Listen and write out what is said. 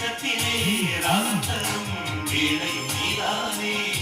ராகம் தரும் வீணையும் நீதானே.